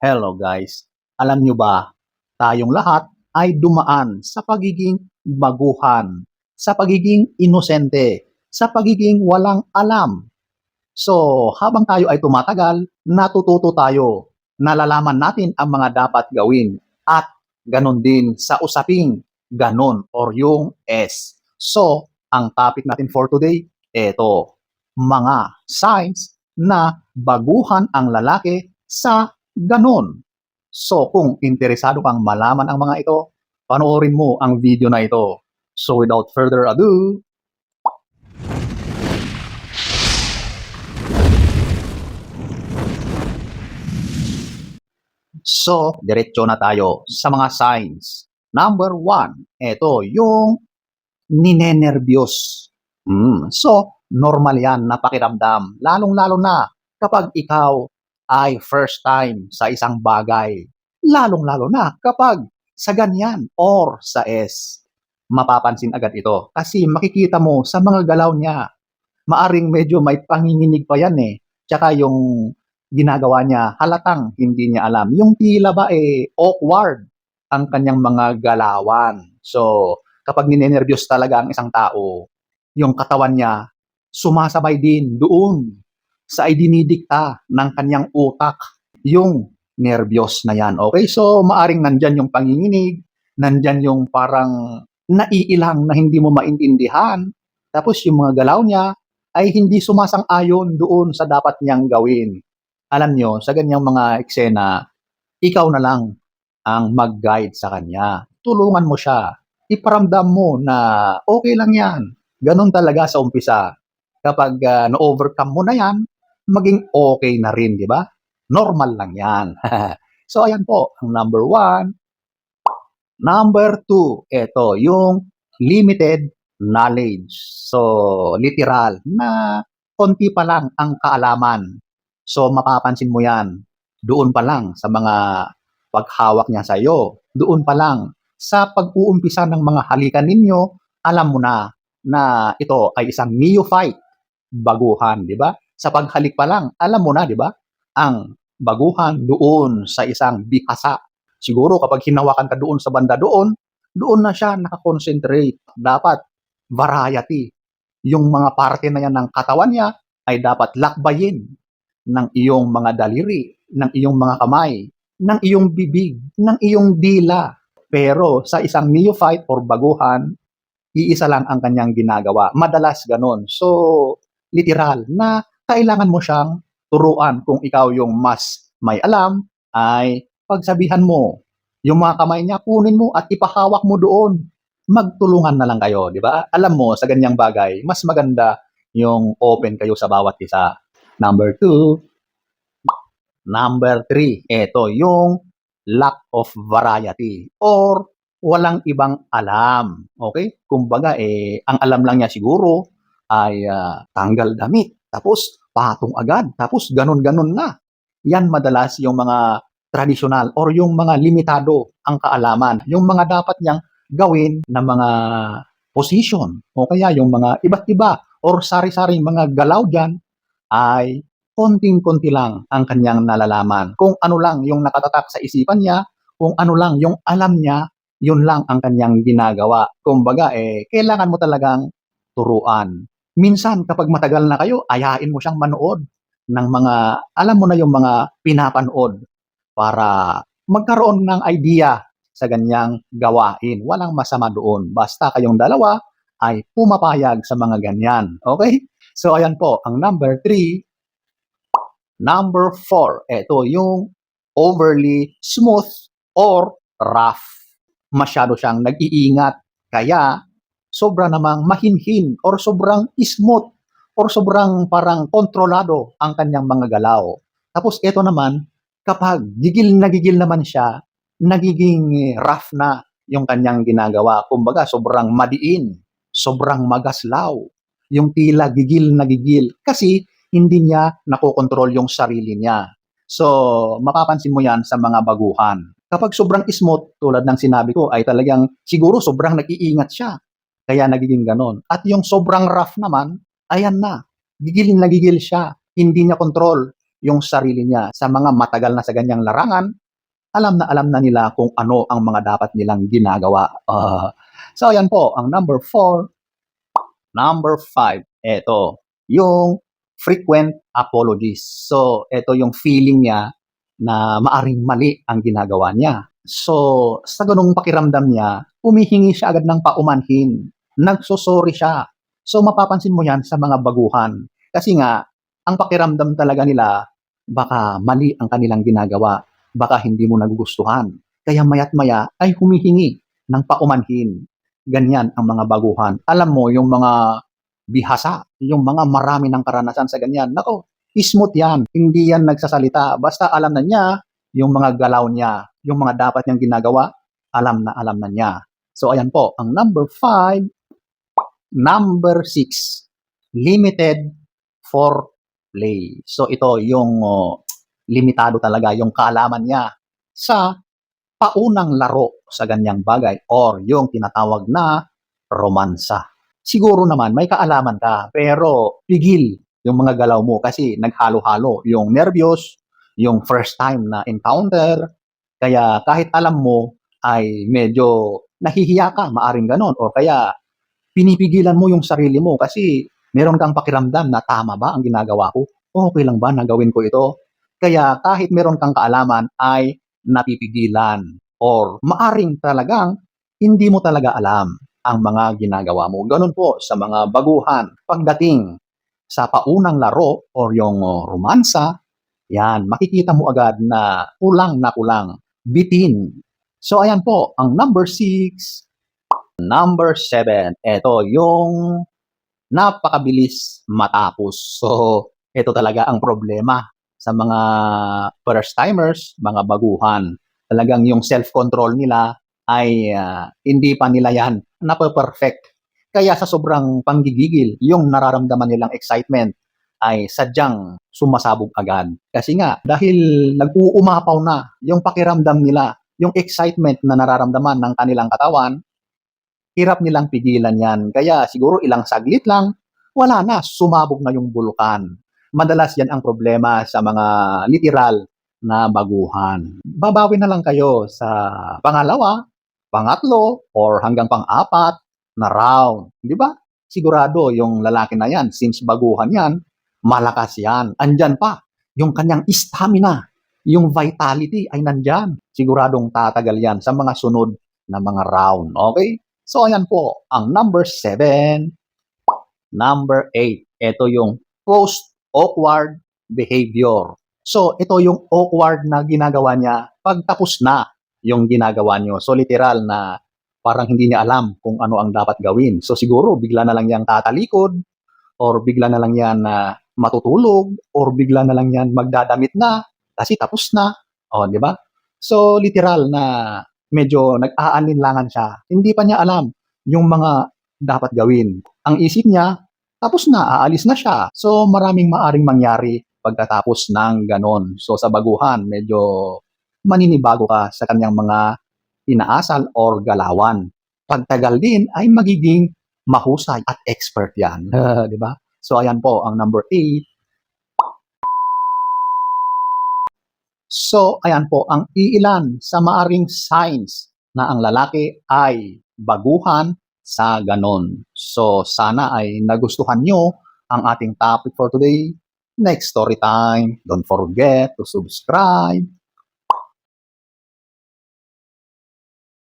Hello guys, alam nyo ba, tayong lahat ay dumaan sa pagiging baguhan, sa pagiging inosente, sa pagiging walang alam. So, habang tayo ay tumatagal, natututo tayo, nalalaman natin ang mga dapat gawin at ganon din sa usaping ganon or yung S. So, ang topic natin for today, eto, mga signs na baguhan ang lalaki sa ganon. So, kung interesado kang malaman ang mga ito, panoorin mo ang video na ito. So, without further ado, So, diretso na tayo sa mga signs. Number one, ito yung ninenervyos. Mm, so, normal yan na pakiramdam. Lalong-lalo na kapag ikaw ay first time sa isang bagay. Lalong-lalo na kapag sa ganyan or sa S. Mapapansin agad ito kasi makikita mo sa mga galaw niya. Maaring medyo may panginginig pa yan eh. Tsaka yung ginagawa niya, halatang hindi niya alam. Yung tila ba eh, awkward ang kanyang mga galawan. So, kapag ninenervyos talaga ang isang tao, yung katawan niya, sumasabay din doon sa idinidikta ng kanyang utak, yung nervyos na yan. Okay? So, maaring nandyan yung panginginig, nandyan yung parang naiilang na hindi mo maintindihan, tapos yung mga galaw niya ay hindi sumasang-ayon doon sa dapat niyang gawin alam nyo, sa ganyang mga eksena, ikaw na lang ang mag-guide sa kanya. Tulungan mo siya. Iparamdam mo na okay lang yan. Ganon talaga sa umpisa. Kapag uh, na-overcome mo na yan, maging okay na rin, di ba? Normal lang yan. so, ayan po, ang number one. Number two, ito, yung limited knowledge. So, literal, na konti pa lang ang kaalaman So mapapansin mo yan doon pa lang sa mga paghawak niya sa iyo. Doon pa lang sa pag-uumpisa ng mga halikan ninyo, alam mo na na ito ay isang neophyte, baguhan, di ba? Sa paghalik pa lang, alam mo na, di ba? Ang baguhan doon sa isang bikasa. Siguro kapag hinawakan ka doon sa banda doon, doon na siya nakakonsentrate. Dapat variety. Yung mga parte na yan ng katawan niya ay dapat lakbayin ng iyong mga daliri, ng iyong mga kamay, ng iyong bibig, ng iyong dila. Pero sa isang neophyte or baguhan, iisa lang ang kanyang ginagawa. Madalas ganon. So, literal na kailangan mo siyang turuan kung ikaw yung mas may alam, ay pagsabihan mo. Yung mga kamay niya, kunin mo at ipahawak mo doon. Magtulungan na lang kayo, di ba? Alam mo, sa ganyang bagay, mas maganda yung open kayo sa bawat isa. Number two, number three, ito yung lack of variety or walang ibang alam. Okay? Kumbaga, eh, ang alam lang niya siguro ay uh, tanggal damit, tapos patong agad, tapos ganun-ganun na. Yan madalas yung mga traditional or yung mga limitado ang kaalaman. Yung mga dapat niyang gawin na mga position o kaya yung mga iba't iba or sari-saring mga galaw dyan ay konting-konti lang ang kanyang nalalaman. Kung ano lang yung nakatatak sa isipan niya, kung ano lang yung alam niya, yun lang ang kanyang ginagawa. Kumbaga, eh, kailangan mo talagang turuan. Minsan, kapag matagal na kayo, ayain mo siyang manood ng mga, alam mo na yung mga pinapanood para magkaroon ng idea sa ganyang gawain. Walang masama doon. Basta kayong dalawa ay pumapayag sa mga ganyan. Okay? So, ayan po, ang number three, number four, ito yung overly smooth or rough. Masyado siyang nag-iingat. Kaya, sobra namang mahinhin or sobrang smooth or sobrang parang kontrolado ang kanyang mga galaw. Tapos ito naman, kapag gigil na gigil naman siya, nagiging rough na yung kanyang ginagawa. Kumbaga, sobrang madiin, sobrang magaslaw, yung tila gigil na gigil kasi hindi niya nakokontrol yung sarili niya. So, mapapansin mo yan sa mga baguhan. Kapag sobrang smooth, tulad ng sinabi ko, ay talagang siguro sobrang nag-iingat siya. Kaya nagiging ganon. At yung sobrang rough naman, ayan na. Gigil na gigil siya. Hindi niya control yung sarili niya sa mga matagal na sa ganyang larangan, alam na alam na nila kung ano ang mga dapat nilang ginagawa. Ah, so, ayan po, ang number four. Number five, eto, yung frequent apologies. So, eto yung feeling niya na maaring mali ang ginagawa niya. So, sa ganung pakiramdam niya, humihingi siya agad ng paumanhin. Nagsosorry siya. So, mapapansin mo yan sa mga baguhan. Kasi nga, ang pakiramdam talaga nila, baka mali ang kanilang ginagawa. Baka hindi mo nagugustuhan. Kaya mayat maya ay humihingi ng paumanhin. Ganyan ang mga baguhan. Alam mo, yung mga bihasa, yung mga marami ng karanasan sa ganyan, nako, smooth yan. Hindi yan nagsasalita. Basta alam na niya yung mga galaw niya, yung mga dapat niyang ginagawa, alam na alam na niya. So, ayan po, ang number five, number six, limited for play. So, ito yung oh, limitado talaga yung kaalaman niya sa paunang laro sa ganyang bagay or yung tinatawag na romansa. Siguro naman may kaalaman ka pero pigil yung mga galaw mo kasi naghalo-halo yung nervyos, yung first time na encounter. Kaya kahit alam mo ay medyo nahihiya ka, maaring ganon. O kaya pinipigilan mo yung sarili mo kasi meron kang pakiramdam na tama ba ang ginagawa ko? Okay lang ba na gawin ko ito? Kaya kahit meron kang kaalaman ay napipigilan or maaring talagang hindi mo talaga alam ang mga ginagawa mo. Ganun po sa mga baguhan. Pagdating sa paunang laro or yung uh, romansa, yan, makikita mo agad na kulang na kulang, bitin. So ayan po, ang number six, number seven, ito yung napakabilis matapos. So, ito talaga ang problema sa mga first timers, mga baguhan. Talagang yung self-control nila ay ah, hindi pa nila yan nape-perfect. Kaya sa sobrang panggigigil, yung nararamdaman nilang excitement ay sadyang sumasabog agad. Kasi nga, dahil nag-uumapaw na yung pakiramdam nila, yung excitement na nararamdaman ng kanilang katawan, hirap nilang pigilan yan. Kaya siguro ilang saglit lang, wala na, sumabog na yung bulkan. Madalas yan ang problema sa mga literal na baguhan. Babawi na lang kayo sa pangalawa, pangatlo, or hanggang pang-apat na round. Di ba? Sigurado yung lalaki na yan, since baguhan yan, malakas yan. Andyan pa, yung kanyang stamina, yung vitality ay nandyan. Siguradong tatagal yan sa mga sunod na mga round. Okay? So, ayan po, ang number 7, number 8. Ito yung post-awkward behavior. So, ito yung awkward na ginagawa niya pagtapos na yung ginagawa niyo. So, literal na parang hindi niya alam kung ano ang dapat gawin. So, siguro, bigla na lang yan tatalikod or bigla na lang yan na matutulog or bigla na lang yan magdadamit na kasi tapos na. O, di ba? So, literal na medyo nag-aanlinlangan siya. Hindi pa niya alam yung mga dapat gawin. Ang isip niya, tapos na, aalis na siya. So, maraming maaring mangyari pagkatapos ng ganon. So, sa baguhan, medyo maninibago ka sa kanyang mga inaasal or galawan. Pagtagal din ay magiging mahusay at expert yan. di ba? So, ayan po, ang number 8. So, ayan po, ang iilan sa maaring signs na ang lalaki ay baguhan sa ganon. So, sana ay nagustuhan nyo ang ating topic for today. Next story time. Don't forget to subscribe